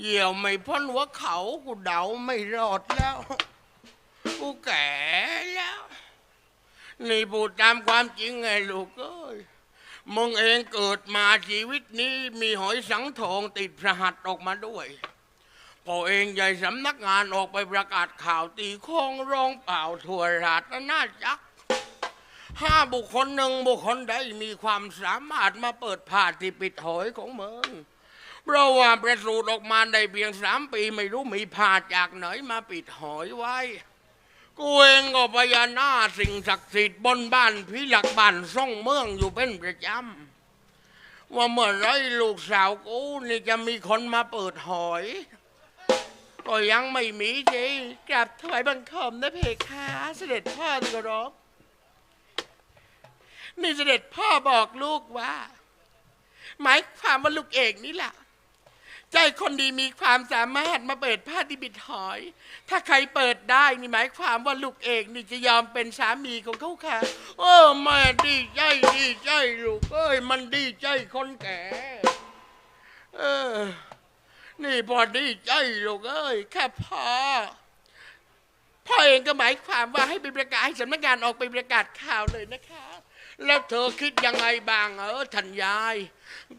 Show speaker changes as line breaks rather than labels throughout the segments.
เหี่ยวไม่พ้นหัวเขากูเดาไม่รอดแล้ว กูแก่แล้ว นี่พูดตามความจริงไงลูกเอ้ยมึงเองเกิดมาชีวิตนี้มีหอยสังทองติดพระหัตออกมาด้วยพอเองใหญ่สำนักงานออกไปประกาศข่าวตีโค้งร้องเปล่าทั่วราชน่าจักห้าบุคคลหนึ่งบุคคลใดมีความสามารถมาเปิดผ่าที่ปิดหอยของมือง เพราะว่าประสูติออกมาได้เพียงสามปีไม่รู้มีผ่าจากไหนมาปิดหอยไว้กูเองก็พญานาสิ่งศักดิ์สิทธิ์บนบ้านพิหลักบ้านซ่องเมืองอยู่เป็นประจำว่าเมื่อไรลูกสาวกูนี่จะมีคนมาเปิดหอย ก็ยังไม่มีจีกลับถวายบังคมนะเพคะเสด็จพ่อที่เคารพนี่เสด็จพ่อบอกลูกว่า หมายความว่าลูกเอกนี่แหละ ใจคนดีมีความสามารถมาเปิดผ้าที่บิดหอย ถ้าใครเปิดได้นี่หมายความว่าลูกเอกนี่จะยอมเป็นสามีของเขาค่ะเออแม่ดีใจดีใจลูกเอ้ยมันดีใจคนแก่ เออ นี่พอดีใจลูกเอ้ยแค่พ่อพ่อเองก็หมายความว่าให้ไปประกาศให้สำนักงานออกไปประกาศข่าวเลยนะคะ แล้วเธอคิดยังไงบ้างเออท่านยาย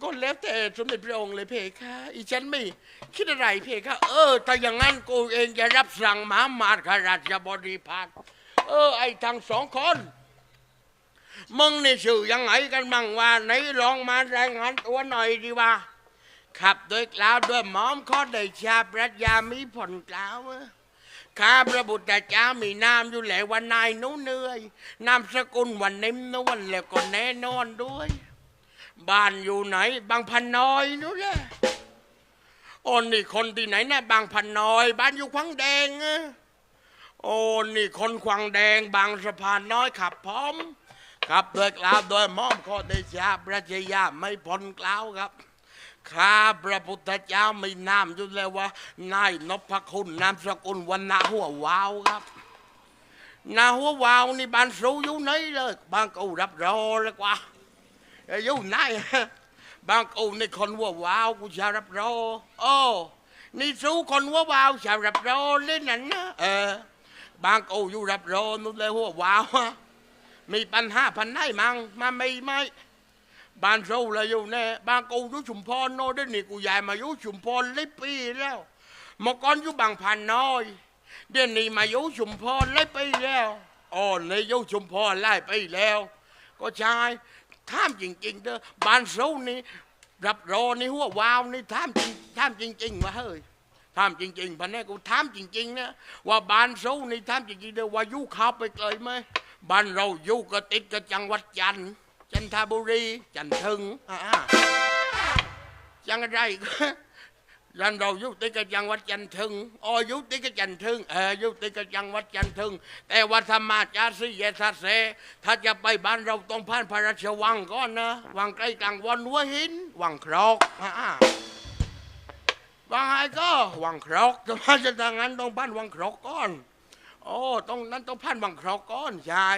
ก็แล้วแต่สมเด็จพระองค์เลยเพคะอีฉันไม่คิดอะไรเพคะเออถ้าอย่างนั้นกูเองจะรับสั่งมหามาดขราชบดีพักเออ ไอ้ทั้งสองคนมึงในี่ชื่อยังไงกันบ้างว่าไหนลองมารายงานตัวหน่อยดีว่าขับโดยกล่าวด้วยหมอมข้อได้ชาปรัชญามีผลกล่าวเออ ข้าพระบุตรเจ้ามีนามอยู่แล้ววันนายหนู้เหนื่อย นามสกุลวันเน้มนวลแล้วก็แน่นอนด้วย บ้านอยู่ไหน บางพันน้อยนู้นแหละโอ้นี่คนที่ไหนนะบางพันน้อย บ้านอยู่ขวังแดงอะโอ้นี่คนขวังแดง บางสะพานน้อยขับพร้อมขับโดยกลาวโดยมอมข้อได้ชาปรัชญาไม่พ้นกล่าวครับ ข้าพระพุทธเจ้าไมีนามอยู่แล้วว่านายนพคุณนามสกุลวันนาหัววาวครับนาหัววาวนี่บ้านสูอยู่ไหนเลยบางกูรับรอเลยกว่าอยู่ไหนบางกูนี่คนหัววาวกูจะรับรอโอ้นี่สู้คนหัววาวจะรับรอเลยนั่นนะเออบางกูอยู่รับรอนู่นเลยหัววาวมีปัญหาพันไหนมั่งมาไม่ไม่ บ้านเราเลยอยู่แน่บ้านกูอยู่ชุมพรโน่นเดี๋ยนี่กูยายมาอยู่ชุมพรหลายปีแล้วเมื่อก่อนอยู่บางพันน้อย เดี๋ยวนี้มาอยู่ชุมพรหลายปีแล้วอ๋อในอยู่ชุมพรหลายปีแล้ว ก็ใช่ถามจริงๆเด้อบ้านเรานี่รับรอนี่หัววาวนี่ถามจริงถามจริงๆว่าเฮ้ยถามจริงๆพันนี้กูถามจริงๆนะว่าบ้านเรานี่ถามจริงๆเด้อว่าอยู่ข้าไปไกลไหมบ้านเราอยู่ก็ติดกับจังหวัดจันทร์ จันทบุรีจันทึงอ่าจังอะไรรันเราอยู่ติดกับจังหวัดจันทึงอ๋ออยู่ติดกับจันทึงเอออยู่ติดกับจังหวัดจันทึง แต่ว่าธรรมาจารีเยทัสเซถ้าจะไปบ้านเราต้องผ่านพระราชวังก่อนนะ วังใกล้กลางวันหัวหิน วังครอกอ่าวังไงก็วังครอกแต่ว่าจะทางนั้นต้องผ่านวังครอกก่อน โอ้ต้องนั้นต้องผ่านวังครอกก่อนใช่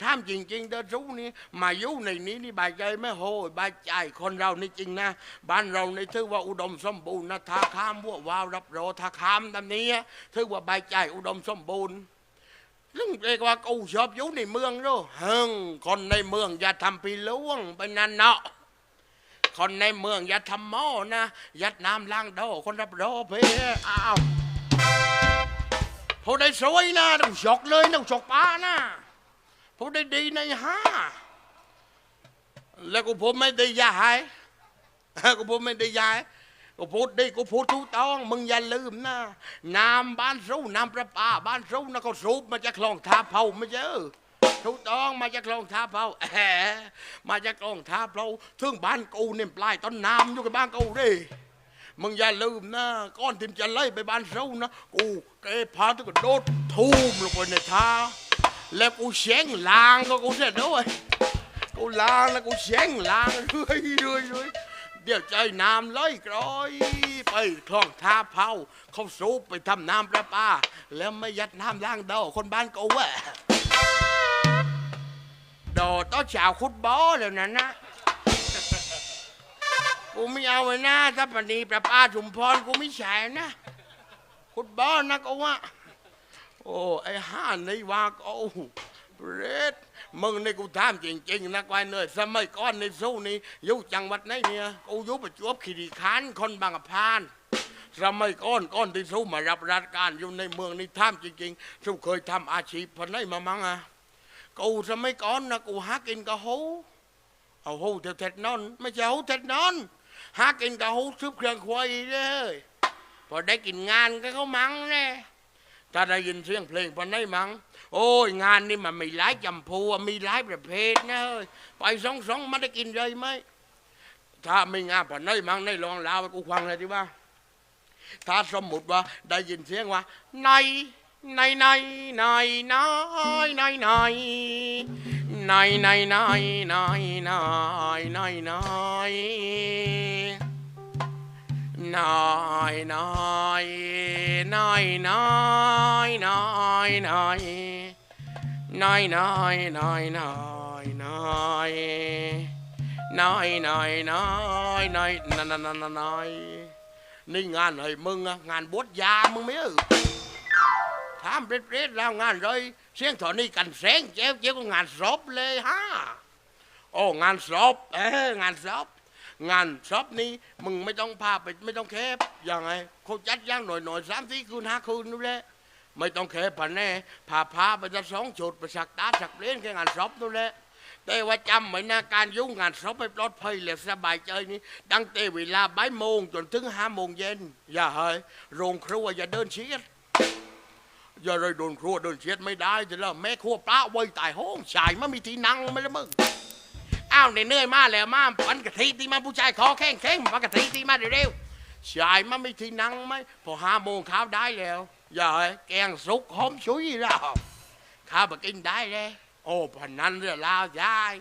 ถามจริงๆเด้อรู้นี่มาอยู่ในนี้นี่บายใจไม่โหยบายใจคนเรานี่จริงนะ บ้านเราในี่ถือว่าอุดมสมบูรณ์นะท่าข้ามบัววาวรับโรท่าข้ามตำนี้ถือว่าบายใจอุดมสมบูรณ์ซึ่งเรียกว่ากูชอบอยู่ในเมืองเนาะเฮิงคนในเมืองอย่าทำปีล่วงไปนั่นเนาะคนในเมืองอย่าทำหม้อนะ ยัดน้ำล้างโดคนรับโรเพ่อ้าวผู้ใดสวยนะต้องฉกเลยต้องฉกป้านะ ผมได้ดีในห้าแล้วกูพูดไม่ได้ยายกูพูดไม่ได้ยายกูพูดไดีกูพูดถูกต้องมึงอย่าลืมนะน้ำบ้านสู้น้ำประปาบ้านสู้นะก็สูบมาจากคลองท่าเผาไม่เจอถูกต้องมาจากคลองท่าเผาแหมมาจากคลองท่าเผาถึงบ้านกูเนี่ยปลายต้นน้ำอยู่กับบ้านกูดิมึงอย่าลืมนะก้อนทิมจะไล่ไปบ้านสู้นะกูเกพาทุกโดดทุ่มลงไปในท่า แล้วกูเสียงลางก็กูเสร็จด้วย กูลางแล้วกูเสียงลางเรื่อยเรื่อยเรื่อยเดี๋ยวใจน้ำไหลกรอย ไปคลองท่าเผาเขาสูบไปทำน้ำประปา แล้วไม่ยัดน้ำล้างเดาคนบ้านกูอะดอต้อชาวคุดบอแล้วนั่นนะกูไม่เอาไว้นะถ้าปณีประปาชุมพรกูไม่แฉนะขุดบ้านนะกูว่า โอ้ไอ้ห่าในวากโอ้เรดมึงในกูถามจริงๆนะกวายเนยสมัยก่อนในสู้นี้อยู่จังหวัดไหนเนี่ยกูอยู่ประจวบคีรีขันธ์คนบางพานสมัยก่อนก่อนที่สู้มารับราชการอยู่ในเมืองนี่ท่ามจริงๆสู้เคยทำอาชีพพันไหนมามั้งอะกูสมัยก่อนนะกูหากินกับหูเอาหูเท็ดนอน ไม่ใช่หูเท็ดนอนหากินกับหูซื้อเครื่องควอีกเลยพอได้กินงานก็เขามั้งแน่ ถ้าได้ยินเสียงเพลงพันไหนมังโอ้ยงานนี่มันมีหลายจำพูอะมีหลายประเภทนะเฮ้ยไปสองสองมันได้กินเลยไหมถ้าไม่งานพันไหนมังในลองลาวกูฟังเลยดีว่าถ้าสมมติว่าได้ยินเสียงว่า ในในในในในในในในในในในในใน นในนายนายนายนายนายนายนายนายนายนายนายนายนายนายนายนายนายนายนายนี่งานไอ้มึงอะงานบวชยามึงไม่เออถามเปรตๆแล้วงานเลยเสียงถอนี่กันแสงเจ้าเจ้าก็งานศพเลยฮะโอ้งานศพเอองานศพ งานศพนี่มึงไม่ต้องพาไปไม่ต้องแคบยังไงเขาจัดย่างหน่อยหน่อยสามสี่คืนห้าคืนนู่นแหละไม่ต้องแคบผ่านแน่พาพาไปจะสองจุดไปสักตาสักเล่นแค่งานศพนู่นแหละแต่ว่าจำไว้นะการยุ่งงานศพให้ปลอดภัยและสบายใจนี้ตั้งแต่เวลาบ่ายโมงจนถึงห้าโมงเย็นอย่าเฮ้ยโรงครัวอย่าเดินเชียดอย่าเลยโดนครัวเดินเชียดไม่ได้จะแล้วแม่ครัวปลาไว้ตายห้องชายไม่มีที่นั่งไม่ละมึง อ้าวเหนื่อยมาแล้วมาปันกะทิที่มาผู้ชายคอแข้งแข้งปันกะทิที่มาเร็วๆชายไม่ที่นั่งไหมพอห้าโมงข้าวได้แล้วอย่าเฮ้ยแกงสุกหอมชุยแล้วข้าวมากินได้เลยโอ้พันนั้นเรื่องราวยาย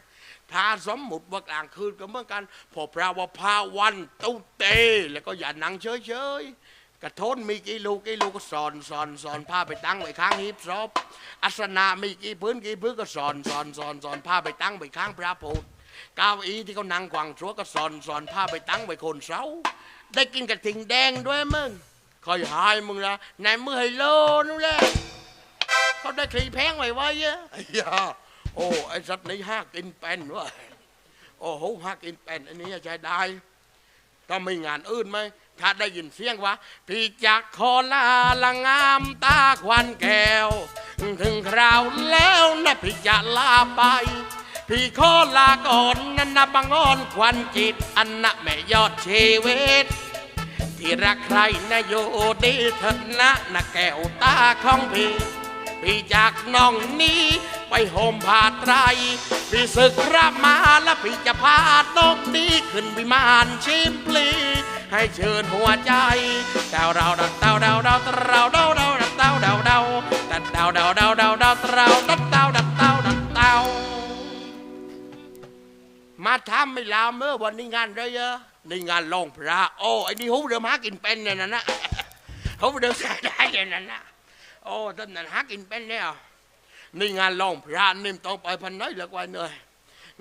ถ้าสมมุติว่ากลางคืนก็เหมือนกัน พอพระว่าพาวันตุ้เต แล้วก็อย่านั่งเฉยๆกระทนมีกี่ลูกกี่ลูกก็สอนสอนสอนพาไปตั้งไว้ข้างหีบศพอัสนะมีกี่พื้นกี่พื้นก็สอนสอนสอนสอนพาไปตั้งไว้ข้างพระโพธิ์ ก้าวอีที่เขานั่งขวางชัวก็สอนสอนพาไปตั้งไว้โคนเสาได้กินกระทิงแดงด้วยมึงคอยหายมึงละในมือไฮโลนู่นแหละเขาได้ขีแพงไว้ไว้เยอะอยาโอ้ไอสัตว์นี้ห้ากินเป็นวะโอ้โหห้ากินเป็นอันนี้ใช้ได้ถ้าไม่งานอื่นไหมถ้าได้ยินเสียงว่าพี่จักขอลาละงามตาควันแก้ว ถึงคราวแล้วนะพี่จะลาไป พี่ขอลาก่อนนันนะบังอ้อนควันจิต อันนะแม่ยอดชีวิต ที่รักใครนะโยดีเถิดนะนะแก้วตาของพี่ พี่จากน้องนี้ไปห่มผาไตร พี่ศึกรับมาแล้วพี่จะพาน้องนี้ขึ้นวิมานชิมพลีให้เชิญหัวใจดาวดาวดาวดาวดาวดาวดาวดาวดาวดาวดาวดาวดาวดาวดาวดาวดาวดาว มาทำไม่ลาเมื่อวันนี้งานเลยเยอะในงานลองพระโอ้ไอ้นี่หูเดิมหากินเป็นเนี่ยนะนะหูเดิมใส่ได้เนี่ยนะนะโอ้ท่านนั้นหากินเป็นแล้วนี่งานร้องพระนี่ต้องไปพันน้อยละกว่าเนย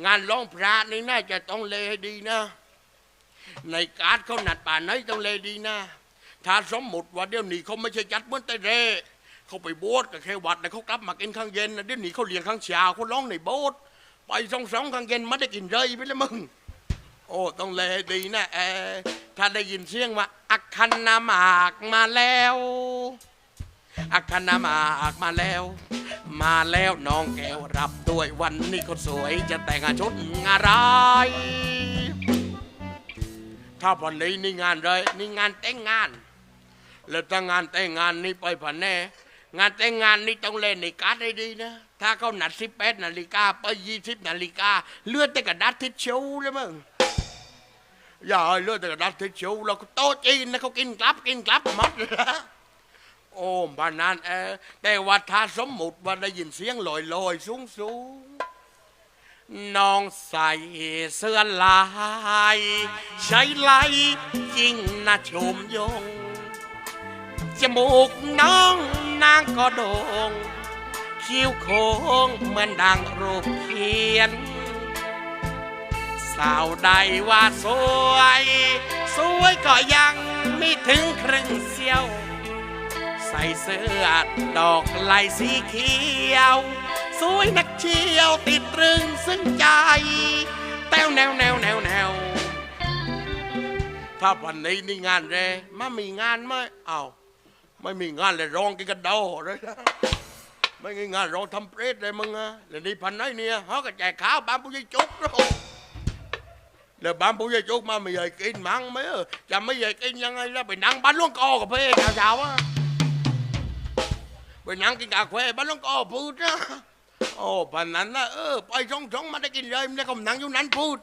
งานร้องพระนี่น่าจะต้องเลให้ดีนะ ในการดเขาหนัดป่านไหนต้องเลดีนะถ้าสมมติว่าเดี๋ยวนี้เขาไม่ใช่จัดเหมือนแต่เรเขาไปโบสถ์กับแค่วัดแต่เขากลับมากินข้างเย็นนะเดี๋ยวนี้เขาเลี้ยงข้างเช้าเขาร้องในโบสถ์ ไปสองสองข้างเย็นไม่ได้กินเลยไปแล้วมึง โอ้ต้องเลให้ดีนะเออถ้าได้ยินเสียงว่า อักคันนามากมาแล้ว อักขนามากมาแล้ว มาแล้วน้องแก้วรับด้วยวันนี้คนสวยจะแต่งชุดอะไรถ้าวันนี้นี่งานเลยนี่งานแต่งงาน แล้วถ้างานแต่งงานนี่ไปผ่านแน่ งานแต่งงานนี่ต้องเล่นในการ์ดให้ดีนะ ถ้าเขาหนัดสิบแปดนาฬิกาไปยี่สิบนาฬิกาเลื่อนแต่กระดาษทิชชู่เลยมึงอย่าให้เลื่อนแต่กระดาษทิชชู่แล้วโต๊ะจีนนะเขากินกลับกินกลับหมดเลยนะโอ้บ้านนั้นเออแต่ว่าถ้าสมมุติว่าได้ยินเสียงลอยลอยสูงสูงน้องใส่เสื้อลาย ใช้ไหลจริงนะชมยงจมูกน้องนางก็โด่ง คิ้วโค้งเหมือนดังรูปเขียน สาวใดว่าสวย สวยก็ยังไม่ถึงครึ่งเสี้ยว ใส่เสื้อดอกลายสีเขียว สวยนักเชียวติดตรึงซึ่งใจ แต้วแนวแนวแนวแนวถ้าวันนี้นี่งานแรมามีงานไหมเอาไม่มีงานเลยร้องกินกระโดดเลยนะ ไม่มีงานร้อทำเปรตเลยมึงอะแล้วนี่พันไหนเนี่ยเขาก็แจกข้าวบ้านผู้ใหญ่จุกแล้วแล้วบ้านผู้ใหญ่จุกมาไม่ใหญ่กินมั้งไหมเออจะไม่ใหญ่กินยังไงแล้วไปนั่งบ้านหลวงกอกับเพื่อนเช้าๆอะไปนั่งกินกาแฟบ้านหลวงกอพูดนะโอ้พันนั้นนะเออไปช่องช่องๆมาได้กินเลยไม่ได้ก็นั่งอยู่นั้นพูด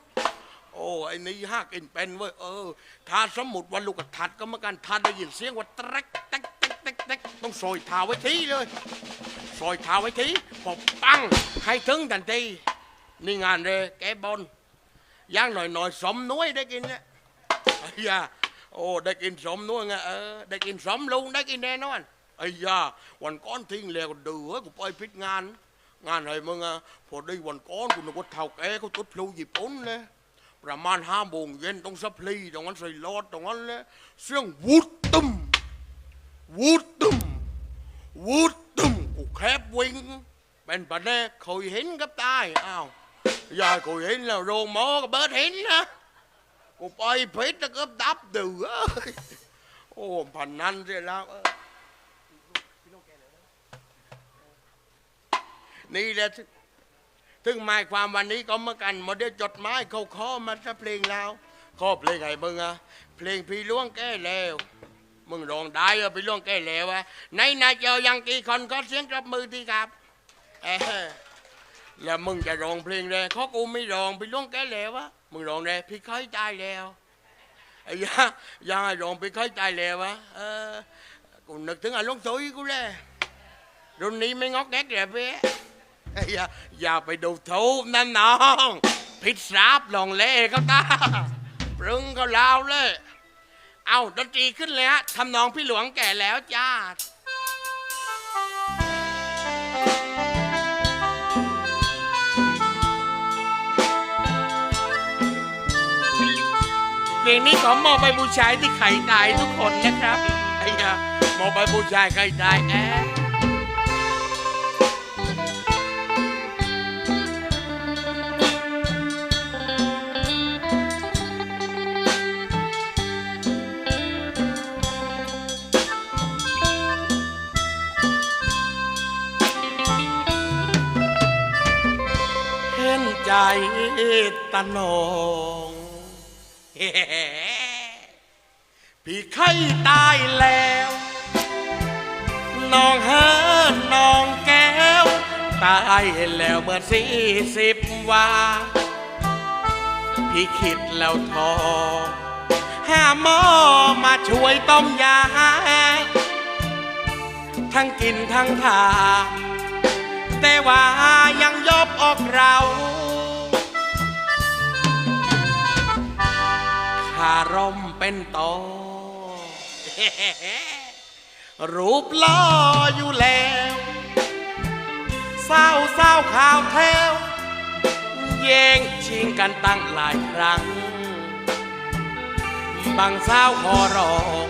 โอ้ไอ้นี่ห้ากินเป็นเว้ยเออถ้าสมมุติว่าลูกกระทัดก็เหมากันทัดได้ยินเสียงว่าแตรกแตกแตกแตกแตกต้องซอยเท้าไว้ทีเลย ซอยเท้าไว้ทีพอปังให้ถึงทันทีนี่งานเลยแกบนย่างหน่อยหน่อยสมน้วยได้กินเนี่ยไอ้ยาโอ้ได้กินสมน้วยไงเออได้กินสมลุงได้กินแน่นอนไอ้ยาวันก้อนทิ้งแล้วดือกูไปพิดงาน งานอะไรมึงอะพอได้วันก้อนกูนึกว่าเท่าแกเขาตุดพลูญี่ปุ่นเลยประมาณห้าโมงเย็นต้องสัพลีตรงนั้นใส่รอดตรงนั้นเลยเสียงวูดตึมวูดตึมวูดตึม กูแคบวิ่งเป็นปะแน่เคยเห็นกับตายอ้าวยายเคยเห็นแล้วโรงหมอก็เบิดเห็นนะกูไปพิษแล้วก็ดับดื้อโอ้พันนั้นเสียแล้วนี่แหละถึงหมายความวันนี้ก็เมื่อกันมาได้จดหมายเขาข้อมาสักเพลงแล้วขอเพลงไงมึงอะเพลงพี่ล่วงแก้แล้ว มึงร้องได้อะพี่ล่วงแก้แล้วอะในนาเจอยังกี่คนก็เสียงรับมือทีครับเออแล้วมึงจะร้องเพลงเลยเขากูไม่ร้องพี่ล่วงแก้แล้ววะมึงร้องเลยพี่เคยตายแล้วไอ้ยาอย่าร้องพี่เคยตายแล้ววะเออกูนึกถึงอารมณ์สวยกูเลยรุ่นนี้ไม่งอกแงกเลยพี่อย่าอย่าไปดูถูกนั่นน้องพิษราบลองเล่เขาตาปรึงเขาลาวเลย เอาดนตรีขึ้นเลยฮะทำนองพี่หลวงแก่แล้วจ้าเพลงนี้ขอมอบไปบูชายที่ไข่ตายทุกคนนะครับไอ้ยามอบไปบูชายไข่ตายแอะ ตะนองพี่ไข้ตายแล้วน้องเฮินน้องแก้ว ตายแล้วเมื่อสี่สิบวันพี่คิดแล้วทอหาหมอมาช่วยต้มยา ทั้งกินทั้งทาแต่ว่ายังยอบออกเรา คารมเป็นโตรูปล่ออยู่แล้วเศร้าเศร้าข่าวแถวแย่งชิงกันตั้งหลายครั้ง บางเศร้าขอร้อง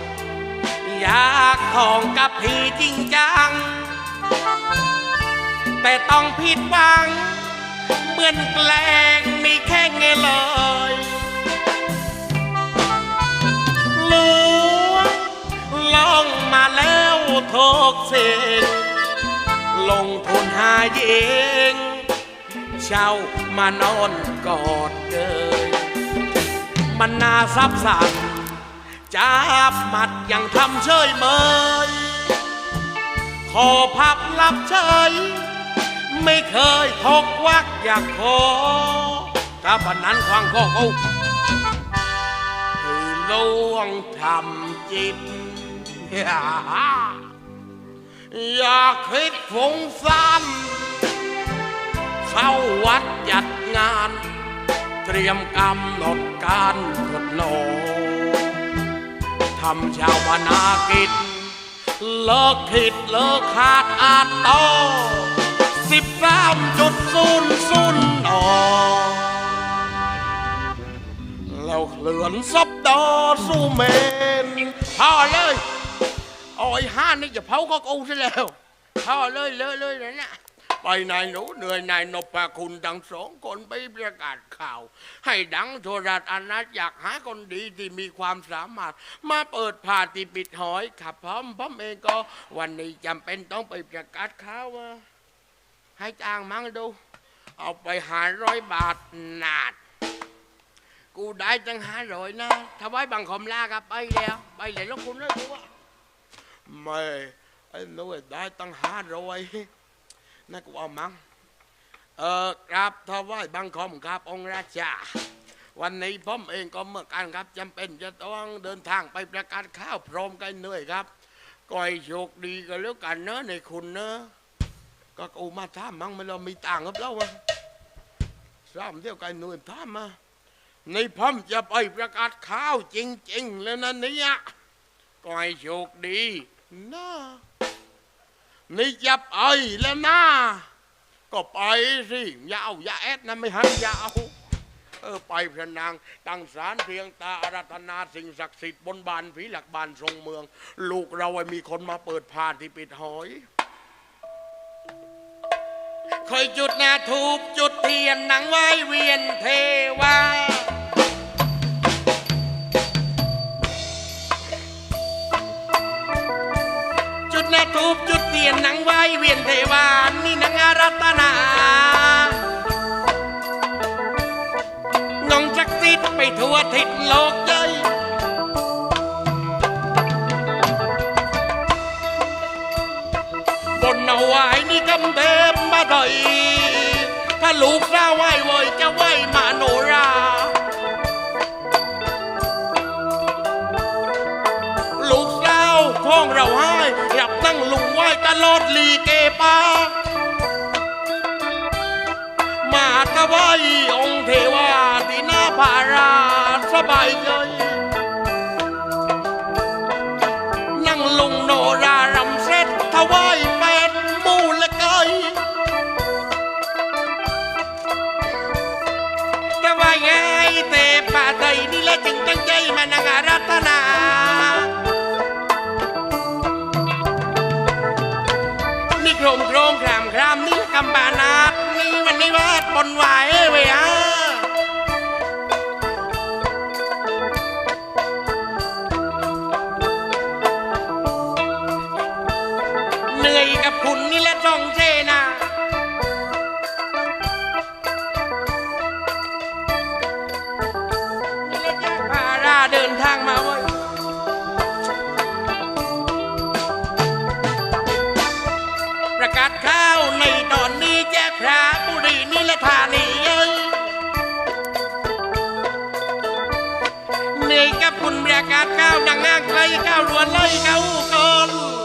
อยากทองกับพี่จริงจัง แต่ต้องผิดหวัง เหมือนแกล้งไมีแค่งเลย หลวงลองมาแล้วทุกสิ่งลงทุนหาเองเช่ามานอนกอดเกยมันนาซับสันจับมัดยังทำเฉยเมยขอพับรับเฉยไม่เคยพกวักอยากขอถ้าบันนั้นควางข้อกูให้ ลวงทำจิต อย่าคิดฟุ้งซ่านเข้าวัดจัดงาน เตรียมกำหนดการทดนอทำชาวนากิจ เลิกคิดเลิกขาดอาจต่อสิบสามจุดศูนย์ศูนย์อ วเคลื่อนซับดอสูเมนพอเลยโอ้ยห้านี่จะเผาก็กูซะแล้วพอเลยเลยเลยนะเนี่ยไปนายหนูเหนื่อยนายนพคุณทั้งสองคนไปประกาศข่าว ให้ดังโทรทัศน์อนาอยากหาคนดีที่มีความสามารถ มาเปิดผ่าที่ปิดหอยขับพร้อมพร้อมเองก็ วันนี้จำเป็นต้องไปประกาศข่าวว่าให้จ้างมั้งดู เอาไปหาร้อยบาทนาด กูได้ตั้งห้าร้อยนะถวายบังคมลากับไปแล้วไปเลยแล้วคุณเลยกูว่าไม่ไอ้หนุ่ยได้ตั้งห้าร้อยนั่นกูเอามั้งเออกราบถวายบังคมครับองค์ราชาวันนี้ผมเองก็เมื่อกันครับจำเป็นจะต้องเดินทางไปประกาศข้าวพร้อมกันเหนื่อยครับก่อยโชคดีกันแล้วกันเนอะในคุณเนอะก็กูมาถามมั่งไม่เรามีต่างกับเราอะสามเที่ยวกันหน่วยถามมา ในพัมจะไปประกาศข่าวจริง ๆ แล้วนะเนี่ยก็ให้โชคดีนะนี่จะไปแล้วนะก็ไปสิอยาเอาอยาแอดนะไม่หันอยาเอาเออไปพระนางตั้งศาลเพียงตาอารัธนาสิ่งศักดิ์สิทธิ์บนบานผีหลักบานทรงเมือง ลูกเราไอ้มีคนมาเปิดพานที่ปิดหอยคอยจุดนาทูบจุดเทียนหนังไหว้เวียนเทวา เวียนนังไหว้เวียนเทวานี่นางอารัตนางงจักซิดไปทั่วทิศโลกเย้ยบนเอาไว้นี่กำเทมมาถอยถ้าลูกสาวไหวเวยจะไหวมาโนรา ลุงไหวตลอดลีเกปามาตะไว้องค์เทวาที่หน้าผาราสบายใจนั่งลงโนรารำเสร็จถวายแปดมูลไกยจะว่าไงเตป่าใดนี่แหละจึงตั้งใจมานังอารัตนา นี้วาดบนไหวเว้ยอ่ กับคุณปรกาศข้าวดังงางไกลข้าวรวนไล่เข้าก่อน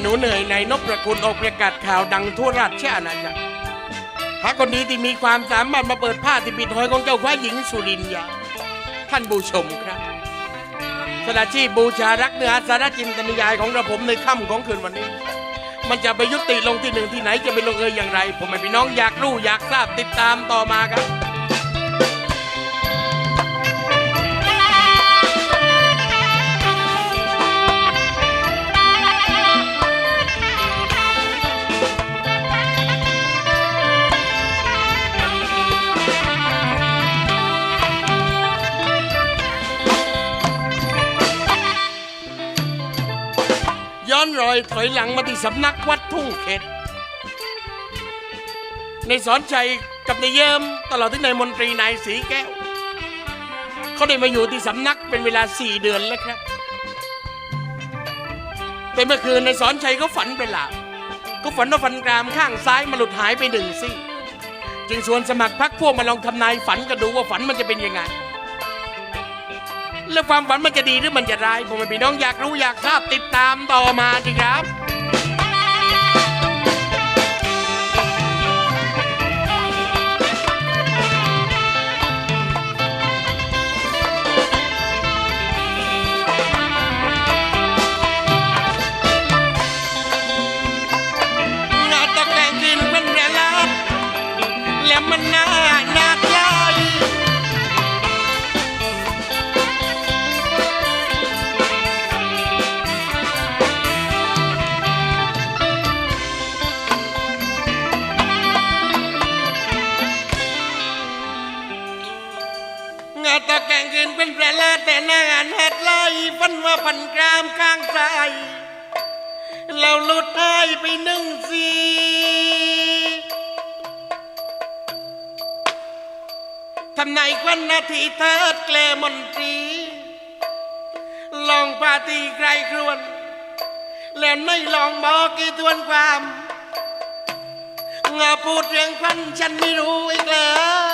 หนูเหนื่อยในนพประคุณออกประกาศข่าวดังทั่วราชอาณาจักรพระคนนี้ที่มีความสามารถมาเปิดผ้าที่ปิดหอยของเจ้าฟ้าหญิงสุรินยาท่านผู้ชมครับสละชีพบูชารักเนื้อสารจินตนิยายของกระผมในค่ำของคืนวันนี้ มันจะไปยุติลงที่หนึ่งที่ไหนจะไปลงเอยอย่างไร ผมไม่พี่น้องอยากรู้อยากทราบติดตามต่อมาครับ ย้อนรอยถอยหลังมาที่สำนักวัดทุ่งเข็ด ในสอนชัยกับนายเยิมตลอดถึงนายมนตรีนายสีแก้ว เขาได้มาอยู่ที่สำนักเป็นเวลาสี่เดือนแล้วครับ แต่เมื่อคืนในายสอนชัยเขาฝันไปหลับก็ฝันว่าฟันกรามข้างซ้ายมันหลุดหายไปหนึ่งซี่ จึงชวนสมัครพักพวกมาลองทำนายฝันกันดูว่าฝันมันจะเป็นยังไง แล้วความฝันมันจะดีหรือมันจะร้ายผมพี่น้องอยากรู้อยากทราบติดตามต่อมาสิครับ ทำนายควันนาทีเทิดแกลมนตรี ลองปาตีใครครวน แล้วไม่ลองบอกกี่ทวนความงาพูดเรื่องควันฉันไม่รู้อีกแล้ว